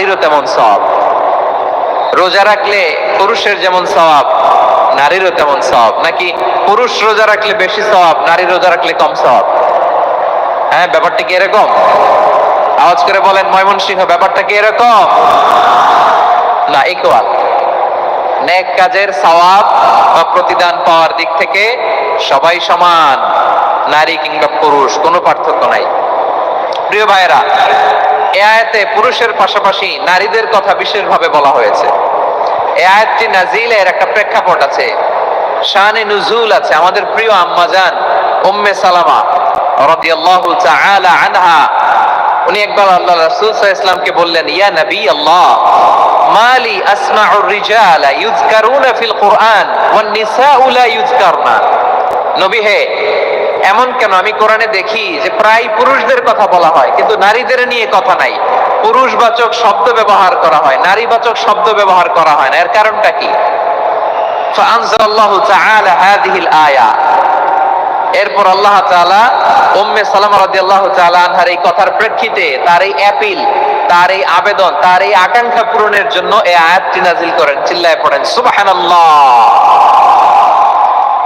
নারীরও তেমন সওয়াব। রোজা রাখলে পুরুষের যেমন সওয়াব, নারীরও তেমন সওয়াব। নাকি পুরুষ রোজা রাখলে বেশি সওয়াব, নারী রোজা রাখলে কম সওয়াব? হ্যাঁ ব্যাপারটা কি এরকম? আওয়াজ করে বলেন, ময়মনসিংহ, ব্যাপারটা কি এরকম? না ইকুয়াল নেক কাজের সওয়াব বা প্রতিদান পাওয়ার দিক থেকে সবাই সমান, নারী কিংবা পুরুষ, কোনো পার্থক্য নাই। প্রিয় ভাইয়েরা এ আয়াতে পুরুষের পাশাপাশি নারীদের কথা বিশেষভাবে বলা হয়েছে। এ আয়াতটি নাজিলের একটা প্রেক্ষাপট আছে। শানে নুজুল আছে। আমাদের প্রিয় আম্মাজান উম্মে সালামা রাদিয়াল্লাহু তাআলা আনহা, উনি একবার আল্লাহ রাসূল সাল্লাল্লাহু বললেন, ইয়া নবী আল্লাহ মালি আসমাউ রিজালা ইউযকারুনা ফিল কুরআন ওয়ান নিসাউ লা ইউযকারনা। নবী হে এমন কেন? আমি কোরআনে দেখি যে প্রায় পুরুষদের কথা বলা হয়, কিন্তু নারীদের নিয়ে কথা নাই। পুরুষবাচক শব্দ ব্যবহার করা হয়, নারীবাচক শব্দ ব্যবহার করা হয় না। এর কারণটা কি? এরপর আল্লাহ আনহার এই কথার প্রেক্ষিতে তার এই অ্যাপিল তার এই আবেদন, তার এই আকাঙ্ক্ষা পূরণের জন্য এই আয়াতটি নাজিল করেন। চিল্লায় পড়েন সুবাহ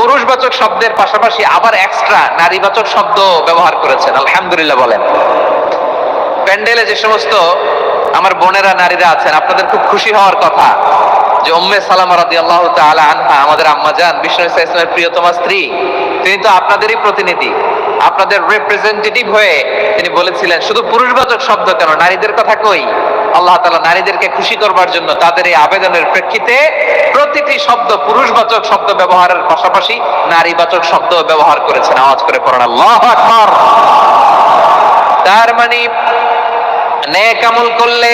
পুরুষবাচক শব্দের পাশাপাশি আবার এক্সট্রা নারীবাচক শব্দ ব্যবহার করেছেন। আলহামদুলিল্লাহ বলেন। প্যান্ডেলে যে সমস্ত আমার বোনেরা, নারীরা আছেন, আপনাদের খুব খুশি হওয়ার কথা যে উম্মে সালামা রাদিয়াল্লাহু তাআলা আনহা, আমাদের আম্মা জান, বিষ্ণু ইসলামের প্রিয়তমা স্ত্রী, তিনি তো আপনাদেরই প্রতিনিধি। আপনাদের রিপ্রেজেন্টেটিভ হয়ে তিনি বলেছিলেন, শুধু পুরুষবাচক শব্দ কেন? নারীদের কথা কই? আল্লাহ তালা নারীদেরকে খুশি করবার জন্য তাদের এই আবেদনের প্রেক্ষিতে প্রতিটি শব্দ পুরুষবাচক শব্দ ব্যবহারের পাশাপাশি নারীবাচক শব্দ ব্যবহার করেছেন। আওয়াজ করে পড়েন, আল্লাহ তার মানে নেক আমল করলে,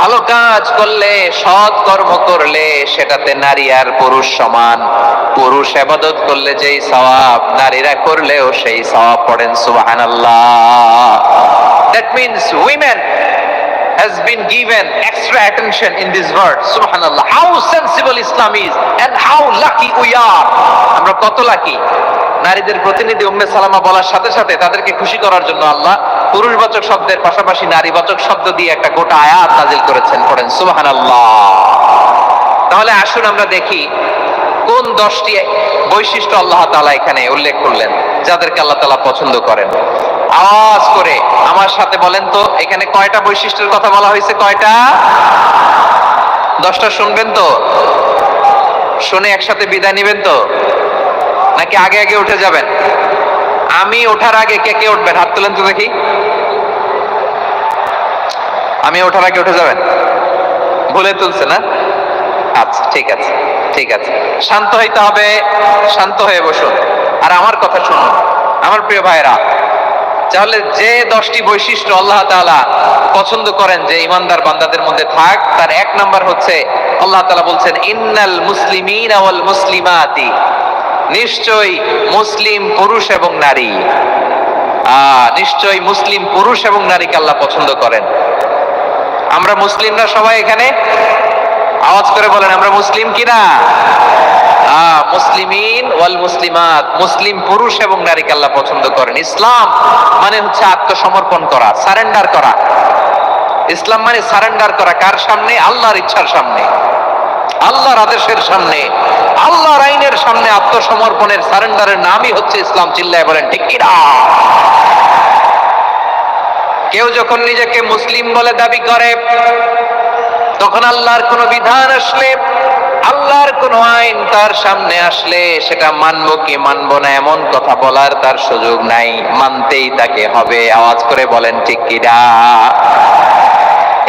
ভালো কাজ করলে, সৎ কর্ম করলে সেটাতে নারী আর পুরুষ সমান। পুরুষ আবাদত করলে যেই সওয়াব, নারীরা করলেও সেই সওয়াব পড়েন, সুবহানাল্লাহ। That means women has been given extra attention in this word subhanallah how sensible islam is and how lucky we are আমরা কত লাকি নারীদের প্রতিনিধি উম্মে সালামা বলার সাথে সাথে তাদেরকে খুশি করার জন্য আল্লাহ পুরুষবাচক শব্দের পাশাপাশি নারীবাচক শব্দ দিয়ে একটা গোটা আয়াত নাজিল করেছেন, পড়েন। সুবহানাল্লাহ। তাহলে আসুন আমরা দেখি কোন দশটি বৈশিষ্ট্য আল্লাহ তাআলা এখানে উল্লেখ করলেন, যাদেরকে আল্লাহ তাআলা পছন্দ করেন। আওয়াজ করে আমার সাথে বলেন তো, এখানে কয়টা বৈশিষ্ট্যের কথা বলা হয়েছে, কয়টা? দশটা শুনবেন তো? শুনে একসাথে বিদায় নেবেন তো? নাকি আগে আগে উঠে যাবেন? আমি ওঠার আগে কে কে উঠবেন? হাত তুলেন তো দেখি। আমি ওঠার আগে উঠে যাবেন? ভুলে তুলছে না আচ্ছা ঠিক আছে ঠিক আছে। শান্ত হইতে হবে, শান্ত হয়ে বসুন। আর আমার কথা শুনুন, আমার প্রিয় ভাইরা তাহলে যে দশটি বৈশিষ্ট্য আল্লাহ তাআলা পছন্দ করেন যে ইমানদার বান্দাদের মধ্যে থাক, তার এক নাম্বার হচ্ছে, আল্লাহ তাআলা বলছেন, ইন্নাল মুসলিমিন মুসলিমাতি। নিশ্চয়ই মুসলিম পুরুষ এবং নারী। আহ, নিশ্চয়ই মুসলিম পুরুষ এবং নারীকে আল্লাহ পছন্দ করেন। আমরা মুসলিমরা সবাই এখানে? আওয়াজ করে বলেন, আমরা মুসলিম কিনা? মুসলিমিন ওয়াল মুসলিমাত। মুসলিম পুরুষ এবং নারীকে আল্লাহ পছন্দ করেন। ইসলাম মানে হচ্ছে আত্মসমর্পণ করা, সারেন্ডার করা। ইসলাম মানে সারেন্ডার করা কার সামনে? আল্লাহর ইচ্ছার সামনে। আল্লাহর আদেশের সামনে। আল্লাহর আইনের সামনে আত্মসমর্পণের সারেন্ডারের নামই হচ্ছে ইসলাম, চিল্লায় বলেন, ঠিক কেউ যখন নিজেকে মুসলিম বলে দাবি করে, তখন আল্লাহর কোন বিধান আসলে, আল্লাহর কোন আইন তার সামনে আসলে, সেটা মানবো কি মানবো না, এমন কথা বলার তার সুযোগ নাই, মানতেই তাকে হবে, আওয়াজ করে বলেন, ঠিক কিনা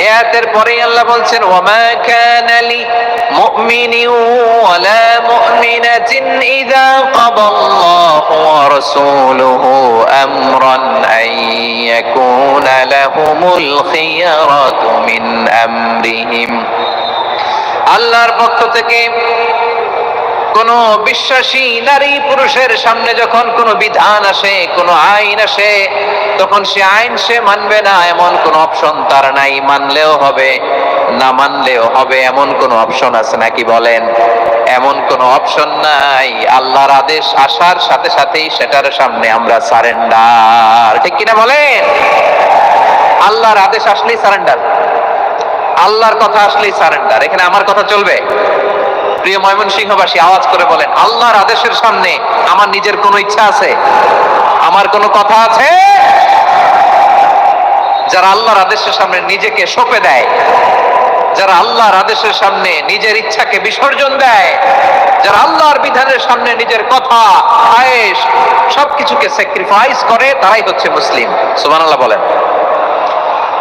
এ আয়াতের পরেই আল্লাহ বলছেন, ওয়ামা কানা লি মুমিনিন ওয়ালা মুমিনাতিন ইযা কাদাল্লাহু ওয়া রাসূলুহু আমরান আন ইয়াকুনা লাহুমুল খিয়ারাতু মিন আমরিহিম. আল্লাহর পক্ষ থেকে কোন বিশ্বাসী নারী পুরুষের সামনে যখন কোনো বিধান আসে, কোনো আইন আসে, তখন সে আইন সে মানবে না, এমন কোন অপশন তার নাই, মানলেও হবে, না মানলেও হবে, এমন কোন অপশন আছে নাকি বলেন? এমন কোন অপশন নাই, আল্লাহর আদেশ আসার সাথে সাথেই সেটার সামনে আমরা সারেন্ডার, ঠিক কিনা বলেন? আল্লাহর আদেশ আসলেই সারেন্ডার, আল্লাহর কথা আসলেই সারেন্ডার, এখানে আমার কথা চলবে? প্রিয় ময়মনসিংহবাসী, আওয়াজ করে বলেন, আল্লাহর আদেশের সামনে আমার নিজের কোনো ইচ্ছা আছে? আমার কোনো কথা আছে? যারা আল্লাহর আদেশের সামনে নিজেকে সঁপে দেয়, যারা আল্লাহর আদেশের সামনে নিজের ইচ্ছাকে বিসর্জন দেয়, যারা আল্লাহর বিধানের সামনে নিজের কথা আয়েস সবকিছুকে স্যাক্রিফাইস করে, তারাই হচ্ছে মুসলিম। সুবহানাল্লাহ বলেন।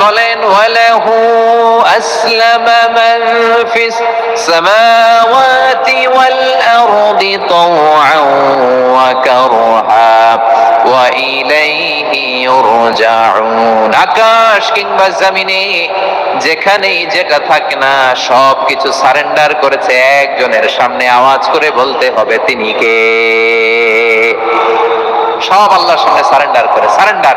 বলেন ওয়া আকাশ কিংবা জমিনে যেখানেই যেটা থাকে না সব কিছু সারেন্ডার করেছে একজনের সামনে আওয়াজ করে বলতে হবে, তিনি কে? সব আল্লাহর সামনে সারেন্ডার করে, সারেন্ডার।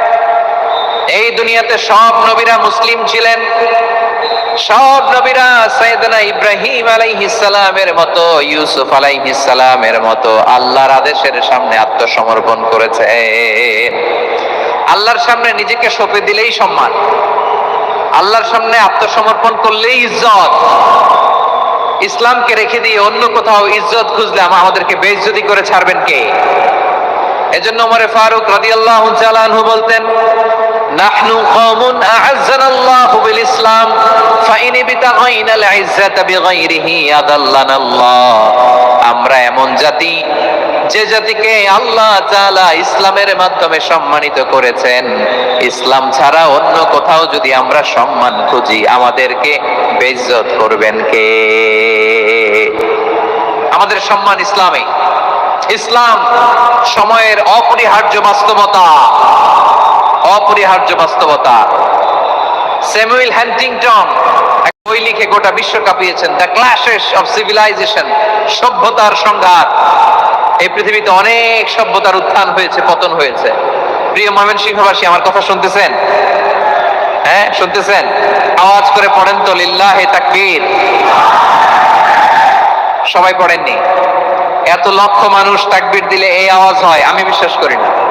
এই দুনিয়াতে সব নবীরা মুসলিম ছিলেন। সব নবীরা সৈয়দনা ইব্রাহিম আলাইহিস সালামের মতো, ইউসুফ আলাইহিস সালামের মতো আল্লাহর আদেশের সামনে আত্মসমর্পণ করেছে। আল্লাহর সামনে নিজেকে সঁপে দিলেই সম্মান। আল্লাহর সামনে আত্মসমর্পণ করলেই ইজ্জত। ইসলামকে রেখে দিয়ে অন্য কোথাও ইজ্জত খুঁজলে আমাদেরকে বেইজ্জতি করে ছাড়বেন কে? এজন্য ওমরে ফারুক রাদিয়াল্লাহু তাআলা আনহু বলতেন ইসলাম আমরা এমন জাতি, যে জাতিকে আল্লাহ ইসলামের মাধ্যমে সম্মানিত করেছেন। ইসলাম ছাড়া অন্য কোথাও যদি আমরা সম্মান খুঁজি, আমাদেরকে বেইজ্জত করবেন কে? আমাদের সম্মান ইসলামে। ইসলাম সময়ের অপরিহার্য বাস্তবতা। অপরিহার্য বাস্তবতা। স্যামুয়েল হ্যান্টিংটন এক বই লিখে গোটা বিশ্ব কাঁপিয়েছেন। দ্য ক্লাশেস অফ সিভিলাইজেশন, সভ্যতার সংঘাত। এই পৃথিবীতে অনেক সভ্যতার উত্থান হয়েছে, পতন হয়েছে। প্রিয় ময়মন সিংহবাসী আমার কথা শুনতেছেন? হ্যাঁ শুনতেছেন? আওয়াজ করে পড়েন তো, লিল্লাহে তাকবীর। সবাই পড়েননি? এত লক্ষ মানুষ তাকবির দিলে এই আওয়াজ হয়, আমি বিশ্বাস করি না।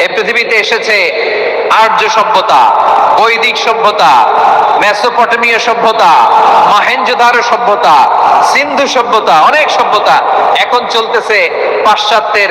এই পৃথিবীতে এসেছে আর্য সভ্যতা, বৈদিক সভ্যতা, মেসোপটেমীয় সভ্যতা, মাহেঞ্জোদারো সভ্যতা, সিন্ধু সভ্যতা, অনেক সভ্যতা এখন চলতেছে পাশ্চাত্যের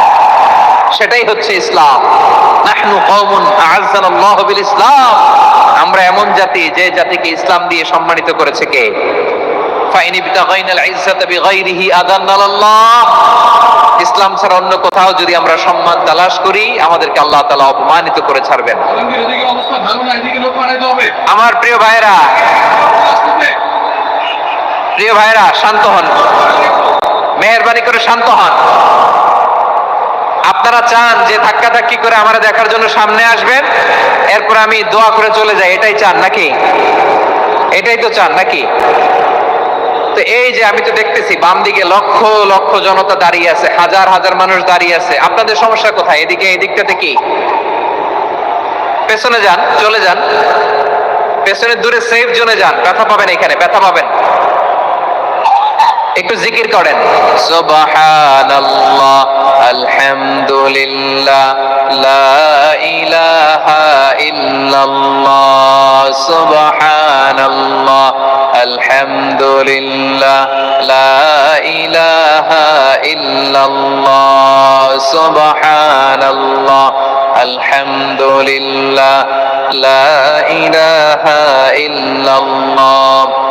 সেটাই হচ্ছে ইসলাম। ইসলাম আমরা এমন জাতি যে জাতিকে ইসলাম দিয়ে সম্মানিত করেছে কে? ইসলাম ছাড়া অন্য কোথাও যদি আমরা সম্মান তালাশ করি, আমাদেরকে আল্লাহ তালা অপমানিত করে ছাড়বেন। আমার প্রিয় ভাইরা প্রিয় ভাইরা শান্ত হন। মেহরবানি করে শান্ত হন। আপনারা চান যে ধাক্কা ধাক্কি করে আমার দেখার জন্য সামনে আসবেন, এরপর আমি দোয়া করে চলে যাই, এটাই চান নাকি? এটাই তো চান নাকি? তো এই যে আমি তো দেখতেছি, বাম দিকে লক্ষ লক্ষ জনতা দাঁড়িয়ে আছে, হাজার হাজার মানুষ দাঁড়িয়ে আছে। আপনাদের সমস্যা কোথায়? এদিকে এই এদিকটাতে কি? পেছনে যান, চলে যান। পেছনে দূরে সেফ জোনে যান, ব্যথা পাবেন এখানে, ব্যথা পাবেন। একটু জিকির করেন। সুবহানাল্লাহ, আলহামদুলিল্লাহ, লা ইলাহা ইল্লাল্লাহ, সুবহানাল্লাহ, আলহামদুলিল্লাহ, লা ইলাহা ইল্লাল্লাহ, সুবহানাল্লাহ, আলহামদুলিল্লাহ, লা ইলাহা ইল্লাল্লাহ।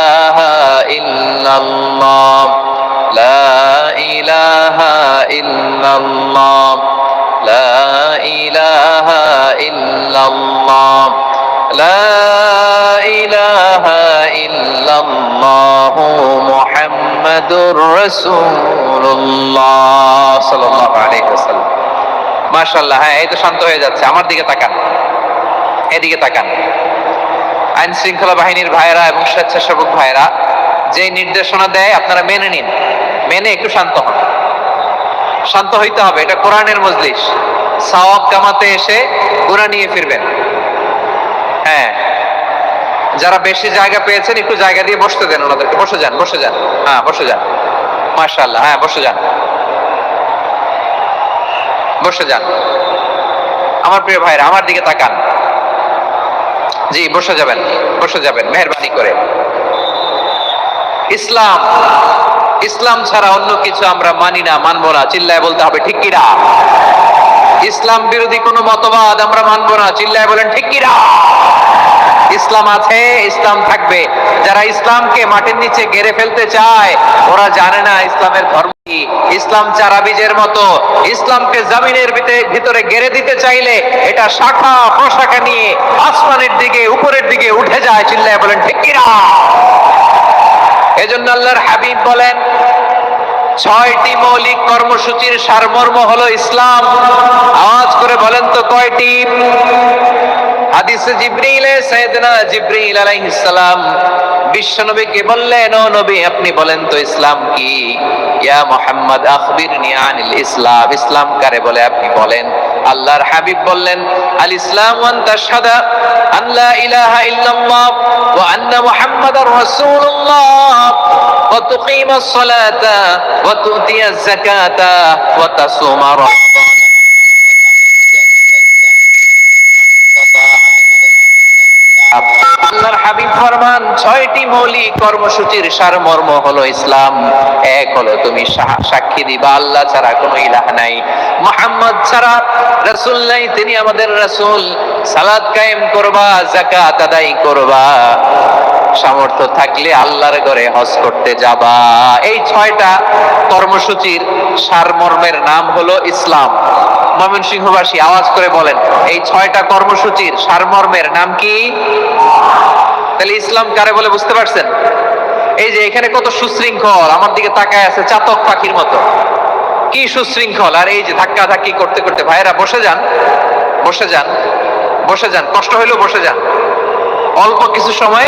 إله إلا الله لا إله إلا الله لا إله إلا الله لا إله إلا الله محمد رسول الله صلى الله عليه وسلم মাশাল্লাহ হ্যাঁ এই তো শান্ত হয়ে যাচ্ছে আমার দিকে তাকান এদিকে তাকান আইন শৃঙ্খলা বাহিনীর ভাইরা এবং স্বেচ্ছাসেবক ভাইরা যে নির্দেশনা দেয় আপনারা মেনে নিন। মেনে একটু শান্ত হন। শান্ত হইতে হবে, এটা কোরআনের মজলিস। সওয়াব কামাতে এসে গুণা নিয়ে ফিরবেন। হ্যাঁ যারা বেশি জায়গা পেয়েছেন, একটু জায়গা দিয়ে বসতে দেন ওনাদেরকে। বসে যান বসে যান। হ্যাঁ বসে যান। মাশাল্লাহ হ্যাঁ বসে যান। বসে যান। আমার প্রিয় ভাইরা, আমার দিকে তাকান। জি, বসে যাবেন বসে যাবেন, মেহরবানি করে। ইসলাম ইসলাম ছাড়া অন্য কিছু আমরা মানি না, মানবো না, চিল্লায় বলতে হবে, ঠিক কিরা ইসলাম বিরোধী কোনো মতবাদ আমরা মানবো না, চিল্লায় বলেন, ঠিক কিরা ইসলাম আছে, ইসলাম থাকবে। যারা ইসলামকে মাটির নিচে গেড়ে ফেলতে চায়, ওরা জানে না ইসলামের ধর্ম ইসলাম চারা বীজের মতো। ইসলামকে জমিনের ভিতে- ভিতরে গেড়ে দিতে চাইলে এটা শাখা প্রশাখা নিয়ে আসমানের দিকে, উপরের দিকে উঠে যায়, চিল্লায় বলেন, ঠিক এজন্য আল্লাহর হাবিব বলেন, ছয়টি মৌলিক কর্মসূচির সারমর্ম হলো ইসলাম। আওয়াজ করে বলেন তো কয়টি? হাদিসে জিব্রিলে সাইয়েদনা জিব্রিল আলাইহিস সালাম বিশ্বনবীকে বললেন, ও নবী, আপনি বলেন তো ইসলাম কি? ইয়া মুহাম্মদ, আখবিরনি আনিল ইসলাম। ইসলাম কারে বলে আপনি বলেন? আল্লাহর হাবিব বললেন, আল ইসলাম ওয়ান তাশহাদা আন লা ইলাহা ইল্লাল্লাহ ওয়া আন্না মুহাম্মাদার রাসূলুল্লাহ। ওয়া তুকিমাস সালাতা ওয়া তুতিয়াজ যাকাতা ওয়া তাসুমা আল্লাহর হাবিব ফরমান, ছয়টি মৌলিক কর্মসূচির সারমর্ম হলো ইসলাম। এক হলো তুমি সাক্ষী দিবা, আল্লাহ ছাড়া কোনো ইলাহ নাই। মোহাম্মদ ছাড়া রাসূল নাই, তিনি আমাদের রাসূল। সালাদ কায়েম করবা, যাকাত আদায় করবা। সামর্থ্য থাকলে আল্লাহর ঘরে হজ করতে যাবা। এই ছয়টা কর্মসূচির সারমর্মের নাম হলো ইসলাম। ময়মনসিংহবাসী, আওয়াজ করে বলেন, এই ছয়টা কর্মসূচির সারমর্মের নাম কি? তাহলে ইসলাম কারে বলে বুঝতে পারছেন? এই যে এখানে কত সুশৃঙ্খল, আমার দিকে তাকায় আছে চাতক পাখির মতো। কি সুশৃঙ্খল, আর এই যে ধাক্কা ধাক্কি করতে করতে ভাইরা বসে যান বসে যান বসে যান, কষ্ট হইলেও বসে যান। অল্প কিছু সময়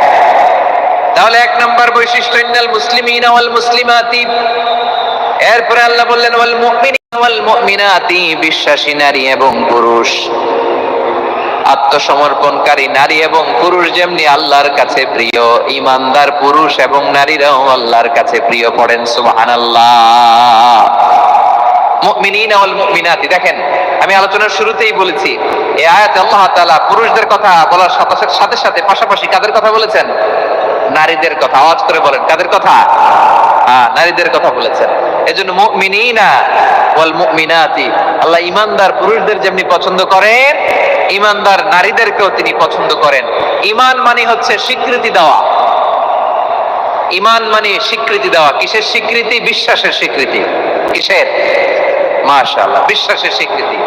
তাহলে এক নম্বর বৈশিষ্ট্য, ইন্নাল মুসলিমিনা ওয়াল মুসলিমাতি। এরপরে আল্লাহ বললেন, ওয়াল মুমিনিনা ওয়াল মুমিনাতি, বিশ্বাসী নারী এবং পুরুষ। আত্মসমর্পণকারী নারী এবং পুরুষ যেমনি আল্লাহর কাছে প্রিয়, ইমানদার পুরুষ এবং নারীরাও আল্লাহর কাছে প্রিয় পড়েন, সুবহানাল্লাহ। মুমিনিনা ওয়াল মুমিনাতি, দেখেন, আমি আলোচনার শুরুতেই বলেছি, এই আয়াতে আল্লাহ তাআলা পুরুষদের কথা বলার সাথে সাথে- পাশাপাশি কাদের কথা বলেছেন? নারীদের কথা, আওয়াজ করে বলেন, কাদের কথা? হ্যাঁ নারীদের কথা বলেছেন। এজন্য মুমিনিনা ওয়াল মুমিনাতি, আল্লাহ ইমানদার পুরুষদের যেমনি পছন্দ করেন ইমানদার নারীদেরকেও তিনি পছন্দ করেন। ইমান মানে হচ্ছে স্বীকৃতি দেওয়া। ইমান মানে স্বীকৃতি দেওয়া। কিসের স্বীকৃতি? বিশ্বাসের স্বীকৃতি। কিসের? মাশাআল্লাহ, বিশ্বাসের স্বীকৃতি।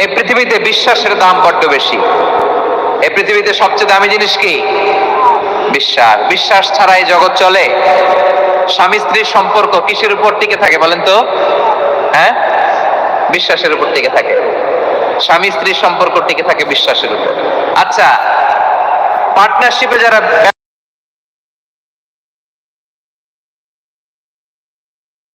এই পৃথিবীতে বিশ্বাসের দাম বড্ড বেশি। এই পৃথিবীতে সবচেয়ে দামি জিনিস কি? বিশ্বাস। বিশ্বাস ছাড়া এই জগৎ চলে। স্বামী স্ত্রীর সম্পর্ক কিসের উপর টিকে থাকে বলেন তো? হ্যাঁ? বিশ্বাসের উপর টিকে থাকে। স্বামী স্ত্রীর সম্পর্ক টিকে থাকে বিশ্বাসের উপর। আচ্ছা পার্টনারশিপে যারা